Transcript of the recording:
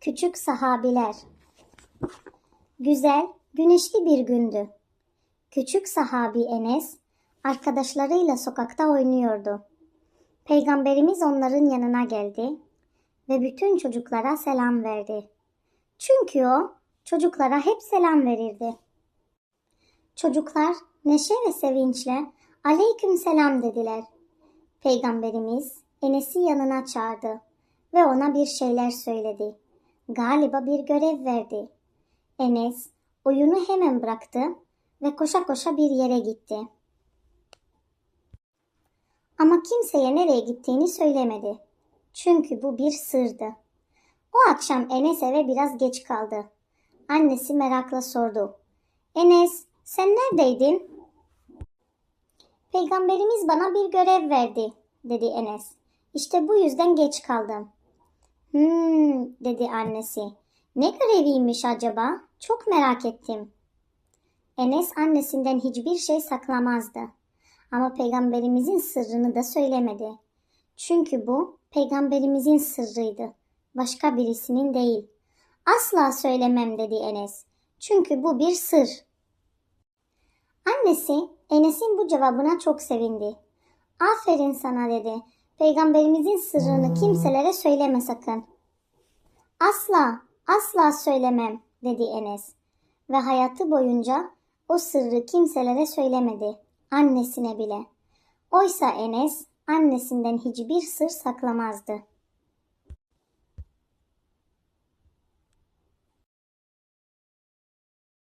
Küçük sahabiler. Güzel, güneşli bir gündü. Küçük sahabi Enes arkadaşlarıyla sokakta oynuyordu. Peygamberimiz onların yanına geldi ve bütün çocuklara selam verdi. Çünkü o çocuklara hep selam verirdi. Çocuklar neşe ve sevinçle aleyküm selam dediler. Peygamberimiz Enes'i yanına çağırdı ve ona bir şeyler söyledi. Galiba bir görev verdi. Enes oyunu hemen bıraktı ve koşa koşa bir yere gitti. Ama kimseye nereye gittiğini söylemedi. Çünkü bu bir sırdı. O akşam Enes eve biraz geç kaldı. Annesi merakla sordu. Enes, sen neredeydin? Peygamberimiz bana bir görev verdi, dedi Enes. İşte bu yüzden geç kaldım. Hmm, dedi annesi. Ne göreviymiş acaba? Çok merak ettim. Enes annesinden hiçbir şey saklamazdı. Ama peygamberimizin sırrını da söylemedi. Çünkü bu peygamberimizin sırrıydı. Başka birisinin değil. Asla söylemem dedi Enes. Çünkü bu bir sır. Annesi Enes'in bu cevabına çok sevindi. Aferin sana dedi. Peygamberimizin sırrını kimselere söyleme sakın. Asla, asla söylemem dedi Enes. Ve hayatı boyunca o sırrı kimselere söylemedi. Annesine bile. Oysa Enes annesinden hiçbir sır saklamazdı.